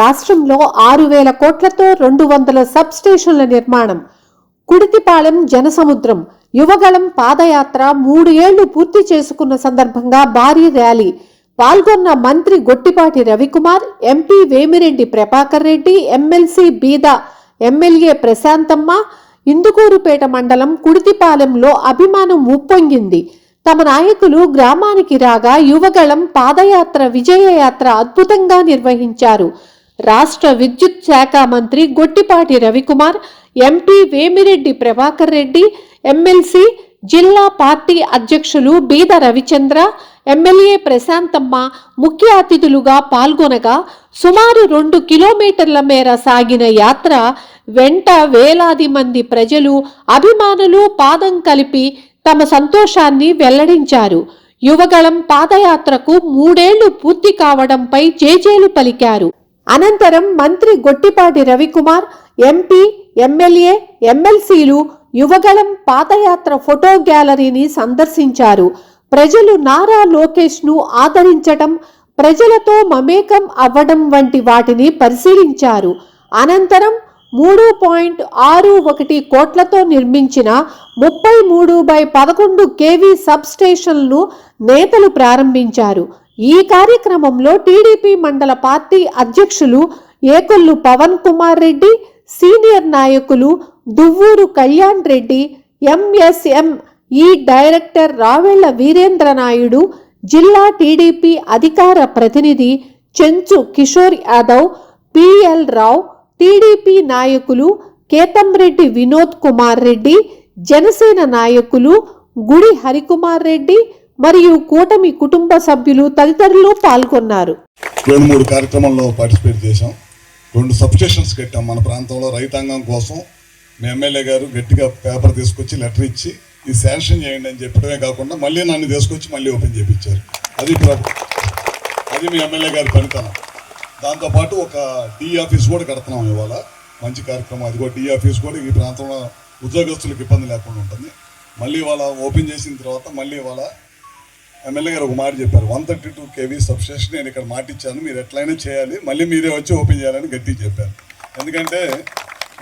రాష్ట్రంలో ఆరు వేల కోట్లతో రెండు వందల సబ్ స్టేషన్ల నిర్మాణం. కుడితిపాలెం జనసముద్రం. యువగళం పాదయాత్ర మూడు ఏళ్ళు పూర్తి చేసుకున్న సందర్భంగా భారీ ర్యాలీ. పాల్గొన్న మంత్రి Gottipati Ravikumar MP Vemireddy Prabhakar Reddy MLC Beeda MLA Prashanthamma Indukurupeta మండలం కుడితిపాలెంలో అభిమానం ఉప్పొంగింది. తమ నాయకులు గ్రామానికి రాగా యువగళం పాదయాత్ర విజయయాత్ర అద్భుతంగా నిర్వహించారు. రాష్ట్ర విద్యుత్ శాఖ మంత్రి గొట్టిపాటి రవికుమార్ ఎంపీ వేమిరెడ్డి ప్రభాకర్ రెడ్డి ఎమ్మెల్సీ జిల్లా పార్టీ అధ్యక్షులు బీద రవిచంద్ర ఎమ్మెల్యే ప్రశాంతమ్మ ముఖ్య అతిథులుగా పాల్గొనగా సుమారు రెండు కిలోమీటర్ల మేర సాగిన యాత్ర వెంట వేలాది మంది ప్రజలు అభిమానులు పాదం కలిపి తమ సంతోషాన్ని వెల్లడించారు. యువగళం పాదయాత్రకు మూడేళ్ళు పూర్తి కావడంపై జేజేలు పలికారు. అనంతరం మంత్రి గొట్టిపాటి రవికుమార్ ఎంపీ ఎమ్మెల్యే ఎమ్మెల్సీలు యువగళం పాదయాత్ర ఫోటో గ్యాలరీని సందర్శించారు. ప్రజలు నారా లోకేష్ను ఆదరించటం ప్రజలతో మమేకం అవ్వడం వంటి వాటిని పరిశీలించారు. అనంతరం మూడు పాయింట్ ఆరు ఒకటి కోట్లతో నిర్మించిన ముప్పై మూడు బై పదకొండు కేవీ సబ్ స్టేషన్లు నేతలు ప్రారంభించారు. ఈ కార్యక్రమంలో టీడీపీ మండల పార్టీ అధ్యక్షులు ఏకొల్లు పవన్ కుమార్ రెడ్డి సీనియర్ నాయకులు Duvvuru Kalyan Reddy MSM E director Ravella Veerendra Naidu జిల్లా టీడీపీ అధికార ప్రతినిధి చెంచు కిషోర్ యాదవ్ పిఎల్ రావు టీడీపీ నాయకులు కేతంరెడ్డి వినోద్ కుమార్ రెడ్డి జనసేన నాయకులు గుడి హరికుమార్ రెడ్డి మరియు కూటమి కుటుంబ సభ్యులు తదితరులు పాల్గొన్నారు. రెండు మూడు కార్యక్రమాల్లో పార్టిసిపేట్ చేశాం. రెండు సబ్స్టేషన్స్ కట్టాం మన ప్రాంతంలో. రైతాంగం కోసం మీ ఎమ్మెల్యే గారు గట్టిగా పేపర్ తీసుకొచ్చి లెటర్ ఇచ్చి ఇది శాంక్షన్ చేయండి అని చెప్పడమే కాకుండా మళ్ళీ నన్ను తీసుకొచ్చి మళ్ళీ ఓపెన్ చేయించారు అది అది మీ ఎమ్మెల్యే గారి పనితనం. దాంతోపాటు ఒక డి ఆఫీస్ కూడా కడుతున్నాం ఇవాళ. మంచి కార్యక్రమం. అది కూడా డి ఆఫీస్ కూడా ఈ ప్రాంతంలో ఉద్యోగస్తులకు ఇబ్బంది లేకుండా ఉంటుంది. మళ్ళీ ఇవాళ ఓపెన్ చేసిన తర్వాత మళ్ళీ ఇవాళ ఎమ్మెల్యే గారు ఒక మాట చెప్పారు. One thirty two KV substation నేను ఇక్కడ మాట ఇచ్చాను మీరు ఎట్లయినా చేయాలి. మళ్ళీ మీరే వచ్చి ఓపెన్ చేయాలని గట్టి చెప్పారు. ఎందుకంటే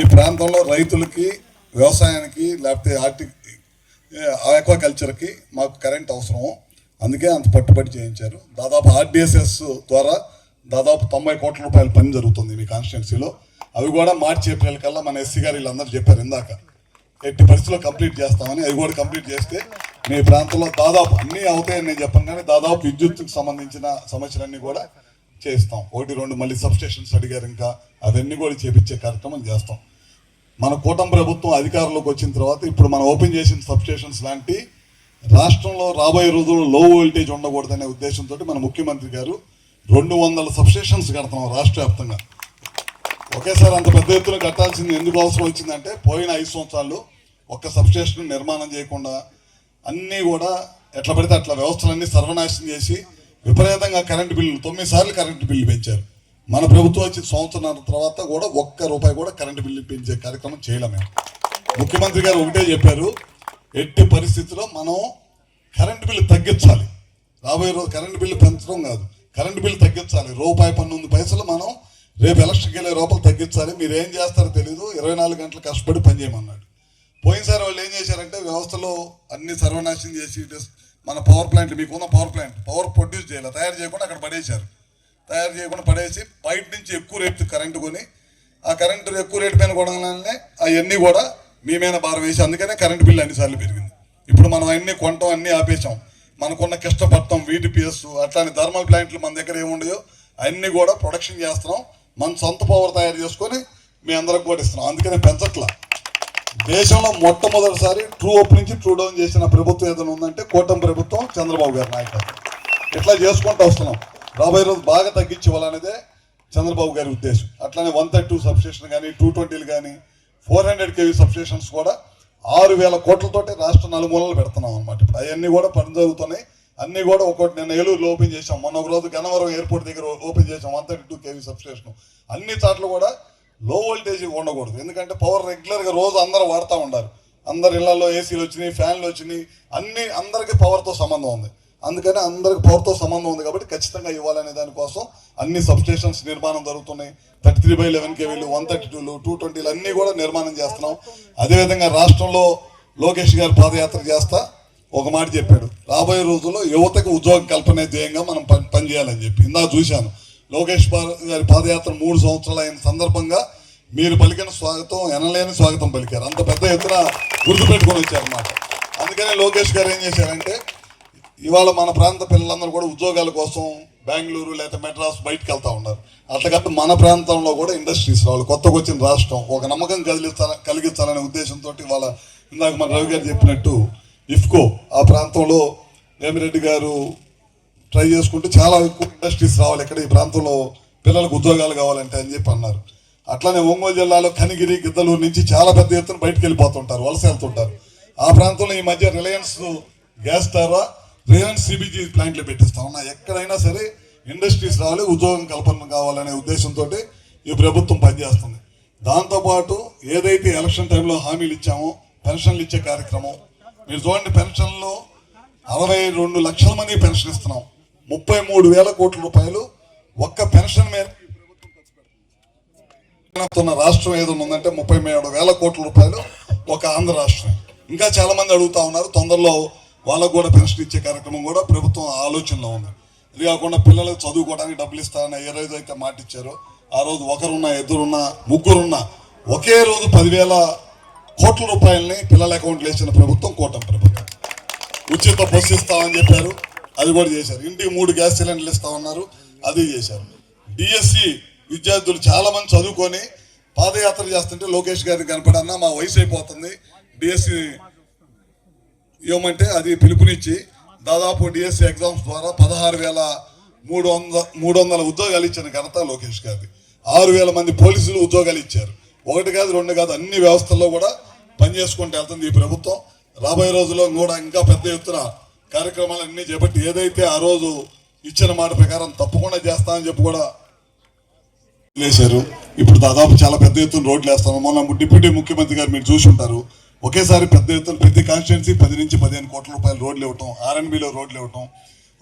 ఈ ప్రాంతంలో రైతులకి వ్యవసాయానికి లేకపోతే ఆర్టిక్ ఆక్వాకల్చర్కి మాకు కరెంట్ అవసరం అందుకే అంత పట్టుబడి చేయించారు. దాదాపు ఆర్డిఎస్ఎస్ ద్వారా దాదాపు తొంభై కోట్ల రూపాయల పని జరుగుతుంది మీ కాన్స్టిట్యున్సీలో. అవి కూడా మార్చి ఏప్రిల్ కల్లా మన ఎస్సీ గారు వీళ్ళందరూ చెప్పారు ఇందాక. ఎట్టి పరిస్థితుల్లో కంప్లీట్ చేస్తామని. అవి కూడా కంప్లీట్ చేస్తే మీ ప్రాంతంలో దాదాపు అన్నీ అవుతాయని నేను చెప్పాను కానీ దాదాపు విద్యుత్కు సంబంధించిన సమస్యలన్నీ కూడా చేస్తాం. ఒకటి రెండు మళ్ళీ సబ్స్టేషన్స్ అడిగారు ఇంకా. అవన్నీ కూడా చేపించే కార్యక్రమం చేస్తాం. మన కూటమి ప్రభుత్వం అధికారంలోకి వచ్చిన తర్వాత ఇప్పుడు మనం ఓపెన్ చేసిన సబ్స్టేషన్స్ లాంటి రాష్ట్రంలో రాబోయే రోజుల్లో లో వోల్టేజ్ ఉండకూడదనే ఉద్దేశంతో మన ముఖ్యమంత్రి గారు రెండు వందల సబ్స్టేషన్స్ కడతాం రాష్ట్ర వ్యాప్తంగా. ఒకేసారి అంత పెద్ద ఎత్తున కట్టాల్సింది ఎందుకు అవసరం వచ్చిందంటే పోయిన ఐదు సంవత్సరాలు ఒక్క సబ్స్టేషన్ నిర్మాణం చేయకుండా అన్నీ కూడా ఎట్లా పడితే అట్లా వ్యవస్థలన్నీ సర్వనాశనం చేసి విపరీతంగా కరెంటు బిల్లు తొమ్మిది సార్లు కరెంటు బిల్లు పెంచారు. మన ప్రభుత్వం వచ్చిన సంవత్సరాల తర్వాత కూడా ఒక్క రూపాయి కూడా కరెంటు బిల్లు పెంచే కార్యక్రమం చేయలేము ముఖ్యమంత్రి గారు ఒకటే చెప్పారు ఎట్టి పరిస్థితిలో మనం కరెంటు బిల్లు తగ్గించాలి. రాబోయే రోజు కరెంటు బిల్లు పెంచడం కాదు. కరెంటు బిల్లు తగ్గించాలి. రూపాయి పన్నెండు పైసలు మనం రేపు ఎలక్షన్కి వెళ్ళే రూపాయలు తగ్గించాలి. మీరు ఏం చేస్తారో తెలీదు. ఇరవై నాలుగు గంటలు కష్టపడి పనిచేయమన్నాడు పోయినసారి వాళ్ళు ఏం చేశారంటే వ్యవస్థలో అన్ని సర్వనాశనం చేసి మన పవర్ ప్లాంట్ మీకున్న పవర్ ప్లాంట్ పవర్ ప్రొడ్యూస్ చేయాలి తయారు చేయకుండా అక్కడ పడేశారు. తయారు చేయకుండా పడేసి బయట నుంచి ఎక్కువ రేటు కరెంటు కొని ఆ కరెంటు ఎక్కువ రేటు పైన కొనగానే అవన్నీ కూడా మీ మీద భారం వేసి అందుకనే కరెంటు బిల్లు అన్నిసార్లు పెరిగింది. ఇప్పుడు మనం అన్ని కొనటం అన్నీ ఆపేసాం మనకున్న కష్టపడతాం వీటిపిఎస్ అట్లాంటి థర్మల్ ప్లాంట్లు మన దగ్గర ఏముండయో అన్నీ కూడా ప్రొడక్షన్ చేస్తున్నాం. మన సొంత పవర్ తయారు చేసుకొని మీ అందరికి కూడా ఇస్తున్నాం. అందుకనే పెంచట్లా. దేశంలో మొట్టమొదటిసారి ట్రూ అప్ నుంచి ట్రూ డౌన్ చేసిన ప్రభుత్వం ఏదైనా ఉందంటే కూటమి ప్రభుత్వం చంద్రబాబు గారి నాయకత్వం. ఇట్లా చేసుకుంటూ వస్తున్నాం. రాబోయే రోజు బాగా తగ్గించి చంద్రబాబు గారి ఉద్దేశం. అట్లానే వన్ థర్టీ టూ సబ్స్టేషన్ కానీ టూ ట్వంటీలు కానీ ఫోర్ హండ్రెడ్ కేవీ సబ్స్టేషన్స్ కూడా ఆరు వేల కోట్లతోటి రాష్ట్ర నలుమూలలు పెడుతున్నాం అనమాట ఇప్పుడు అవన్నీ కూడా పని జరుగుతున్నాయి. అన్నీ కూడా ఒకటి నిన్న ఏలూరులో ఓపెన్ చేసాం మొన్న ఒక రోజు గన్నవరం ఎయిర్పోర్ట్ దగ్గర ఓపెన్ చేసాం one thirty two KV substation. అన్ని చోట్ల కూడా లో వోల్టేజ్ ఉండకూడదు. ఎందుకంటే పవర్ రెగ్యులర్గా రోజు అందరూ వాడుతూ ఉండారు అందరి ఇళ్ళలో ఏసీలు వచ్చినాయి ఫ్యాన్లు వచ్చినాయి అన్ని అందరికీ పవర్తో సంబంధం ఉంది. అందుకని అందరికి పవర్తో సంబంధం ఉంది కాబట్టి ఖచ్చితంగా ఇవ్వాలనే దానికోసం అన్ని సబ్స్టేషన్స్ నిర్మాణం జరుగుతున్నాయి. థర్టీ త్రీ బై లెవెన్ కేవీలు వన్ థర్టీ టూలు టూ ట్వంటీలు అన్నీ కూడా నిర్మాణం చేస్తున్నాం. అదేవిధంగా రాష్ట్రంలో లోకేష్ గారు పాదయాత్ర చేస్తా. ఒక మాట చెప్పాడు. రాబోయే రోజుల్లో యువతకు ఉద్యోగ కల్పనే ధ్యేయంగా మనం పని పనిచేయాలని చెప్పి. ఇందా చూశాను. లోకేష్ గారి పాదయాత్ర మూడు సంవత్సరాలు అయిన సందర్భంగా మీరు పలికిన స్వాగతం ఎనలేని స్వాగతం పలికారు. అంత పెద్ద ఎత్తున గుర్తుపెట్టుకొని వచ్చారన్నమాట అందుకనే లోకేష్ గారు ఏం చేశారంటే ఇవాళ మన ప్రాంత పిల్లలందరూ కూడా ఉద్యోగాల కోసం బెంగళూరు లేదా మెడ్రాస్ బయటకు వెళ్తూ ఉన్నారు. అట్లకంటే మన ప్రాంతంలో కూడా ఇండస్ట్రీస్ రావాలి. కొత్తగా వచ్చిన రాష్ట్రం ఒక నమ్మకం కలిగించాల కలిగించాలనే ఉద్దేశంతో వాళ్ళ ఇందాక మన రవి గారు చెప్పినట్టు ఇఫ్కో ఆ ప్రాంతంలో వేమిరెడ్డి గారు ట్రై చేసుకుంటే చాలా ఎక్కువ ఇండస్ట్రీస్ రావాలి. ఇక్కడ ఈ ప్రాంతంలో పిల్లలకు ఉద్యోగాలు కావాలంటే అని చెప్పి అన్నారు. అట్లానే ఒంగోలు జిల్లాలో కనిగిరి గిద్దలూరు నుంచి చాలా పెద్ద ఎత్తున బయటకు వెళ్ళిపోతుంటారు వలస వెళ్తుంటారు. ఆ ప్రాంతంలో ఈ మధ్య రిలయన్స్ గ్యాస్ ద్వారా రిలయన్స్ సిబిజీ ప్లాంట్లు పెట్టిస్తా. ఉన్నా ఎక్కడైనా సరే ఇండస్ట్రీస్ రావాలి ఉద్యోగం కల్పన కావాలనే ఉద్దేశంతో ఈ ప్రభుత్వం పనిచేస్తుంది. దాంతోపాటు ఏదైతే ఎలక్షన్ టైంలో హామీలు ఇచ్చామో పెన్షన్లు ఇచ్చే కార్యక్రమం మీరు చూడండి పెన్షన్లో అరవై రెండు లక్షల మంది పెన్షన్ ఇస్తున్నాం. ముప్పై మూడు వేల కోట్ల రూపాయలు ఒక్క పెన్షన్ మీద రాష్ట్రం ఏదో ఉందంటే ముప్పై మూడు వేల కోట్ల రూపాయలు ఒక ఆంధ్ర రాష్ట్రం. ఇంకా చాలా మంది అడుగుతా ఉన్నారు తొందరలో వాళ్ళకు కూడా పెన్షన్ ఇచ్చే కార్యక్రమం కూడా ప్రభుత్వం ఆలోచనలో ఉంది. ఇది కాకుండా పిల్లలకు చదువుకోవడానికి డబ్బులు ఇస్తారని ఏ రోజు అయితే మాట ఇచ్చారో ఆ రోజు ఒకరున్నా ఇద్దరున్నా ముగ్గురున్నా ఒకే రోజు పదివేల కోట్ల రూపాయలని పిల్లల అకౌంట్లో వేసిన ప్రభుత్వం కూటమి ప్రభుత్వం. ఉచిత బస్సు ఇస్తామని చెప్పారు. అది కూడా చేశారు. ఇంటికి మూడు గ్యాస్ సిలిండర్లు ఇస్తామన్నారు అది చేశారు. డిఎస్సి విద్యార్థులు చాలా మంది చదువుకొని పాదయాత్ర చేస్తుంటే లోకేష్ గారికి కనపడన్నా మా వయసు అయిపోతుంది. డిఎస్సి ఇవ్వమంటే అది పిలుపునిచ్చి దాదాపు డిఎస్సి ఎగ్జామ్స్ ద్వారా పదహారు వేల మూడు వందల మూడు వందల ఉద్యోగాలు ఇచ్చిన ఘనత లోకేష్ గారిది. ఆరు వేల మంది పోలీసులు ఉద్యోగాలు ఇచ్చారు. ఒకటి కాదు రెండు కాదు అన్ని వ్యవస్థల్లో కూడా పనిచేసుకుంటూ వెళ్తుంది ఈ ప్రభుత్వం. రాబోయే రోజుల్లో కూడా ఇంకా పెద్ద ఎత్తున కార్యక్రమాలన్నీ చేపట్టి ఏదైతే ఆ రోజు ఇచ్చిన మాట ప్రకారం తప్పకుండా చేస్తామని చెప్పి కూడా వేశారు ఇప్పుడు దాదాపు చాలా పెద్ద ఎత్తున రోడ్లు వేస్తాము. మొన్న డిప్యూటీ ముఖ్యమంత్రి గారు మీరు చూసి ఉంటారు. ఒకేసారి పెద్ద ఎత్తున ప్రతి కాన్స్టిట్యున్సీ పది నుంచి పదిహేను కోట్ల రూపాయలు రోడ్లు ఇవ్వటం ఆర్ఎన్బిలో రోడ్లు ఇవ్వటం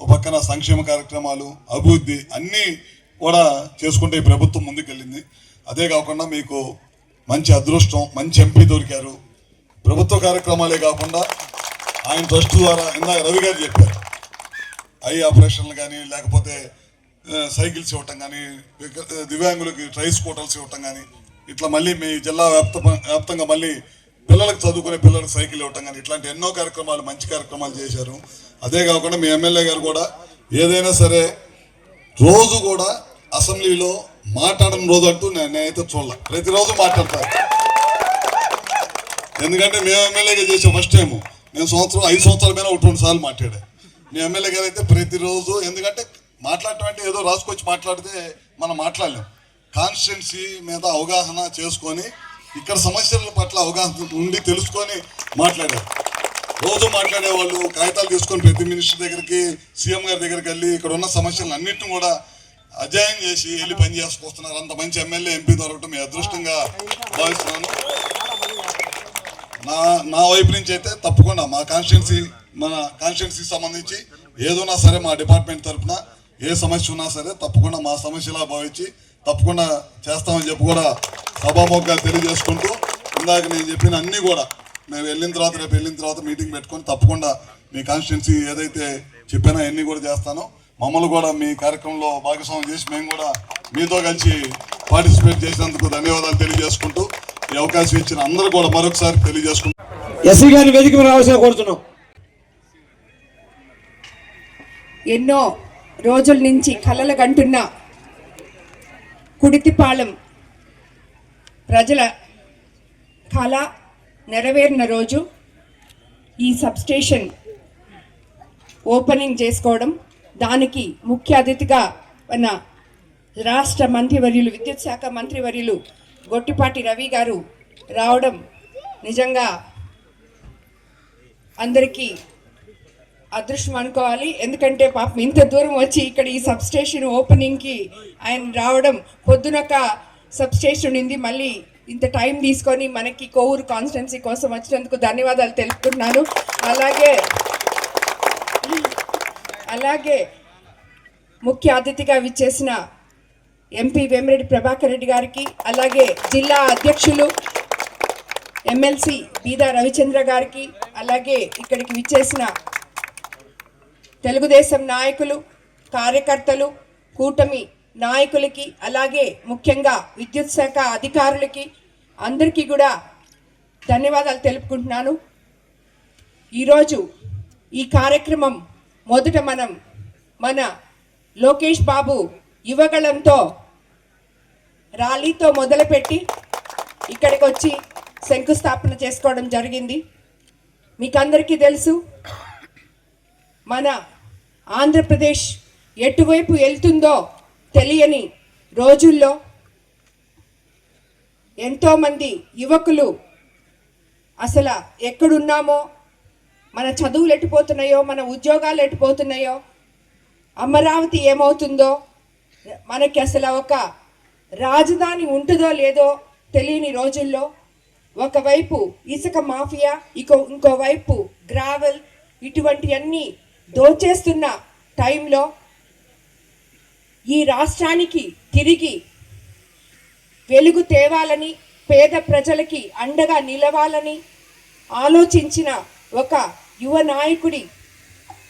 ఒక పక్కన సంక్షేమ కార్యక్రమాలు అభివృద్ధి అన్నీ కూడా చేసుకుంటే ఈ ప్రభుత్వం ముందుకెళ్ళింది. అదే కాకుండా మీకు మంచి అదృష్టం మంచి ఎంపీ దొరికారు. ప్రభుత్వ కార్యక్రమాలే కాకుండా ఆయన ట్రస్ట్ ద్వారా ఇందాక రవి గారు చెప్పారు. ఐ ఆపరేషన్లు కానీ లేకపోతే సైకిల్స్ ఇవ్వటం కానీ దివ్యాంగులకి ట్రై స్కూటర్స్ ఇవ్వటం కానీ ఇట్లా మళ్ళీ మీ జిల్లా వ్యాప్త వ్యాప్తంగా మళ్ళీ పిల్లలకు చదువుకునే పిల్లలకు సైకిల్ ఇవ్వటం కానీ ఇట్లాంటి ఎన్నో కార్యక్రమాలు మంచి కార్యక్రమాలు చేశారు. అదే కాకుండా మీ ఎమ్మెల్యే గారు కూడా ఏదైనా సరే రోజు కూడా అసెంబ్లీలో మాట్లాడని రోజు అంటూ నేను నేనైతే చూడాల. ప్రతిరోజు మాట్లాడతారు ఎందుకంటే మేము ఎమ్మెల్యేగా చేసే ఫస్ట్ టైము. నేను సంవత్సరం ఐదు సంవత్సరాల మీద ఒకటి రెండు సార్లు మాట్లాడా. మీ ఎమ్మెల్యే గారు అయితే ప్రతిరోజు ఎందుకంటే మాట్లాడటం అంటే ఏదో రాసుకొచ్చి మాట్లాడితే మనం మాట్లాడలేం. కాన్స్టిట్యున్సీ మీద అవగాహన చేసుకొని ఇక్కడ సమస్యల పట్ల అవగాహన ఉండి తెలుసుకొని మాట్లాడారు. రోజు మాట్లాడే వాళ్ళు కాగితాలు తీసుకొని ప్రతి మినిస్టర్ దగ్గరికి సీఎం గారి దగ్గరికి వెళ్ళి ఇక్కడ ఉన్న సమస్యలు అన్నింటిని కూడా అధ్యయనం చేసి వెళ్ళి పని చేసుకొస్తున్నారు. అంత మంచి ఎమ్మెల్యే ఎంపీ దొరకటం మీ అదృష్టంగా భావిస్తున్నాను. నా నా వైపు నుంచి అయితే తప్పకుండా మా కాన్స్టిట్యున్సీ మన కాన్స్టిట్యున్సీకి సంబంధించి ఏదైనా సరే మా డిపార్ట్మెంట్ తరఫున ఏ సమస్య ఉన్నా సరే తప్పకుండా మా సమస్యలా భావించి తప్పకుండా చేస్తామని చెప్పి కూడా సభాముఖంగా తెలియజేసుకుంటూ ఇందాక నేను చెప్పిన అన్నీ కూడా మేము వెళ్ళిన తర్వాత రేపు వెళ్ళిన తర్వాత మీటింగ్ పెట్టుకొని తప్పకుండా మీ కాన్స్టిట్యున్సీ ఏదైతే చెప్పానో అన్నీ కూడా చేస్తాను. మమ్మల్ని కూడా మీ కార్యక్రమంలో భాగస్వామ్యం చేసి మేము కూడా మీతో కలిసి పార్టిసిపేట్ చేసినందుకు ధన్యవాదాలు తెలియజేసుకుంటూ ఈ అవకాశం ఇచ్చిన అందరూ కూడా మరొకసారి తెలియజేసుకుంటూ ఎస్సీ గారిని వేదిక మీద రావాల్సిన కోరుతున్నాం. ఎన్నో రోజుల నుంచి కలలు కంటున్న కుడితిపాళెం ప్రజల కళ నెరవేరిన రోజు ఈ సబ్స్టేషన్ ఓపెనింగ్ చేసుకోవడం దానికి ముఖ్య అతిథిగా మన రాష్ట్ర మంత్రివర్యులు విద్యుత్ శాఖ మంత్రివర్యులు గొట్టిపాటి రవి గారు రావడం నిజంగా అందరికీ అదృష్టం అనుకోవాలి. ఎందుకంటే పాపం ఇంత దూరం వచ్చి ఇక్కడ ఈ సబ్ స్టేషన్ ఓపెనింగ్కి ఆయన రావడం పొద్దునొక సబ్ స్టేషన్ ఉంది. మళ్ళీ ఇంత టైం తీసుకొని మనకి కోవూరు కాన్స్టిట్యున్సీ కోసం వచ్చినందుకు ధన్యవాదాలు తెలుపుతున్నాను. అలాగే అలాగే ముఖ్య అతిథిగా విచ్చేసిన ఎంపీ వేమిరెడ్డి ప్రభాకర్ రెడ్డి గారికి అలాగే జిల్లా అధ్యక్షులు ఎమ్మెల్సీ బీదా రవిచంద్ర గారికి అలాగే ఇక్కడికి విచ్చేసిన తెలుగుదేశం నాయకులు కార్యకర్తలు కూటమి నాయకులకి అలాగే ముఖ్యంగా విద్యుత్ శాఖ అధికారులకి అందరికీ కూడా ధన్యవాదాలు తెలుపుకుంటున్నాను. ఈరోజు ఈ కార్యక్రమం మొదట మనం మన లోకేష్ బాబు యువగళంతో ర్యాలీతో మొదలుపెట్టి ఇక్కడికి వచ్చి శంకుస్థాపన చేసుకోవడం జరిగింది. మీకు అందరికీ తెలుసు మన ఆంధ్రప్రదేశ్ ఎటువైపు వెళ్తుందో తెలియని రోజుల్లో ఎంతోమంది యువకులు అసలు ఎక్కడున్నామో మన చదువులు ఎట్టిపోతున్నాయో మన ఉద్యోగాలు ఎట్టిపోతున్నాయో అమరావతి ఏమవుతుందో మనకి అసలు ఒక రాజధాని ఉంటుందో లేదో తెలియని రోజుల్లో ఒకవైపు ఇసుక మాఫియా ఇంకో ఇంకోవైపు గ్రావెల్ ఇటువంటివన్నీ దోచేస్తున్న టైంలో ఈ రాష్ట్రానికి తిరిగి వెలుగు తేవాలని పేద ప్రజలకి అండగా నిలవాలని ఆలోచించిన ఒక యువ నాయకుడి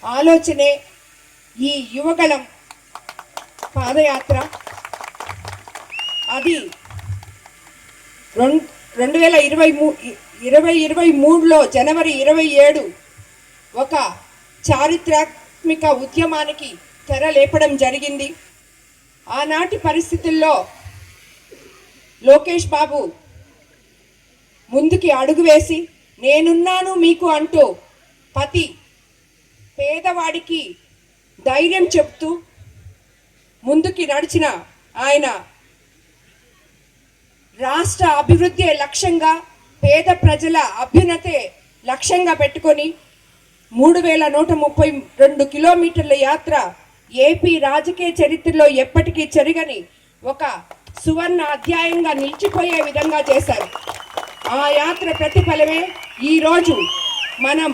ఆలోచనే ఈ యువగళం పాదయాత్ర. అది రెండు రెండు వేల ఇరవై మూ ఇరవై ఇరవై మూడులో జనవరి ఇరవై ఏడు ఒక చారిత్రాత్మక ఉద్యమానికి తెర లేపడం జరిగింది. ఆనాటి పరిస్థితుల్లో లోకేష్ బాబు ముందుకి అడుగు వేసి నేనున్నాను మీకు అంటూ పతి పేదవాడికి ధైర్యం చెప్తూ ముందుకి నడిచిన ఆయన రాష్ట్ర అభివృద్ధి లక్ష్యంగా పేద ప్రజల అభ్యున్నతే లక్ష్యంగా పెట్టుకొని మూడు వేల నూట ముప్పై రెండు కిలోమీటర్ల యాత్ర ఏపీ రాజకీయ చరిత్రలో ఎప్పటికీ చెరగని ఒక సువర్ణ అధ్యాయంగా నిలిచిపోయే విధంగా చేశారు. ఆ యాత్ర ప్రతిఫలమే ఈరోజు మనం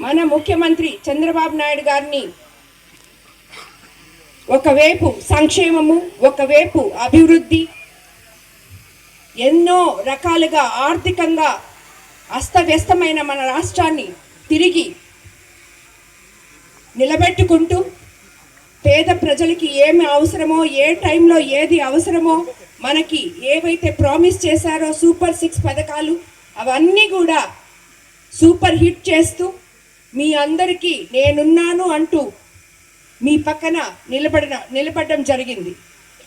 మన ముఖ్యమంత్రి చంద్రబాబు నాయుడు గారిని ఒకవైపు సంక్షేమము ఒకవైపు అభివృద్ధి ఎన్నో రకాలుగా ఆర్థికంగా అస్తవ్యస్తమైన మన రాష్ట్రాన్ని తిరిగి నిలబెట్టుకుంటూ పేద ప్రజలకి ఏమి అవసరమో ఏ టైంలో ఏది అవసరమో మనకి ఏవైతే ప్రామిస్ చేశారో సూపర్ సిక్స్ పథకాలు అవన్నీ కూడా సూపర్ హిట్ చేస్తూ మీ అందరికీ నేనున్నాను అంటూ మీ పక్కన నిలబడిన నిలబడడం జరిగింది.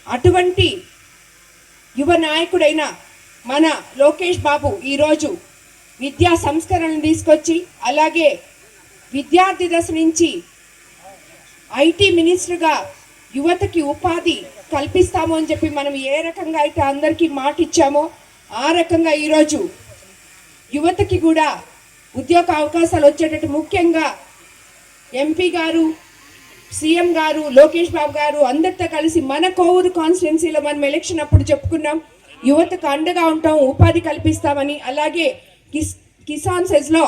అటువంటి యువ నాయకుడైన మన లోకేష్ బాబు ఈరోజు విద్యా సంస్కరణలు తీసుకొచ్చి అలాగే విద్యార్థి దశ నుంచి ఐటీ మినిస్టర్గా యువతకి ఉపాధి కల్పిస్తాము అని చెప్పి మనం ఏ రకంగా అయితే అందరికీ మాట ఇచ్చామో ఆ రకంగా ఈరోజు యువతకి కూడా ఉద్యోగ అవకాశాలు వచ్చేటట్టు ముఖ్యంగా ఎంపీ గారు సీఎం గారు లోకేష్ బాబు గారు అందరితో కలిసి మన కోవూరు కాన్స్టిట్యున్సీలో మనం ఎలక్షన్ అప్పుడు చెప్పుకున్నాం. యువతకు అండగా ఉంటాం ఉపాధి కల్పిస్తామని. అలాగే కిస్ కిసాన్ సెజ్లో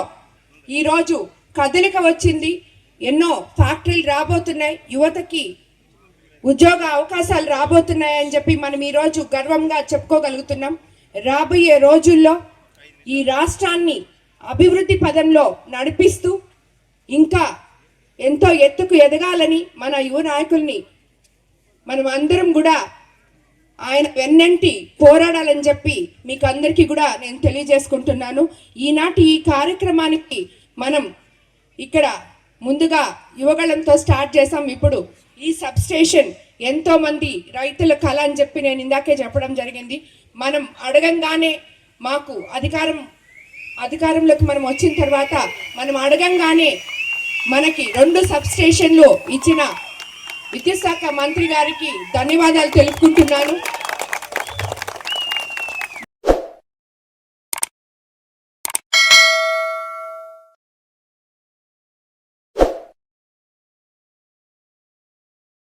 ఈరోజు కదలిక వచ్చింది. ఎన్నో ఫ్యాక్టరీలు రాబోతున్నాయి. యువతకి ఉద్యోగ అవకాశాలు రాబోతున్నాయని చెప్పి మనం ఈరోజు గర్వంగా చెప్పుకోగలుగుతున్నాం. రాబోయే రోజుల్లో ఈ రాష్ట్రాన్ని అభివృద్ధి పదంలో నడిపిస్తూ ఇంకా ఎంతో ఎత్తుకు ఎదగాలని మన యువ నాయకుల్ని మనం అందరం కూడా ఆయన వెన్నంటి పోరాడాలని చెప్పి మీకు అందరికీ కూడా నేను తెలియజేసుకుంటున్నాను. ఈనాటి ఈ కార్యక్రమానికి మనం ఇక్కడ ముందుగా యువగళంతో స్టార్ట్ చేసాం ఇప్పుడు ఈ సబ్ స్టేషన్ ఎంతో మంది రైతుల కళ అని చెప్పి నేను ఇందాకే చెప్పడం జరిగింది. మనం అడగంగానే మాకు అధికారం అధికారంలోకి మనం వచ్చిన తర్వాత మనం అడగంగానే మనకి రెండు సబ్ స్టేషన్లు ఇచ్చిన విద్యుత్ శాఖ మంత్రి గారికి ధన్యవాదాలు తెలుపుకుంటున్నాను.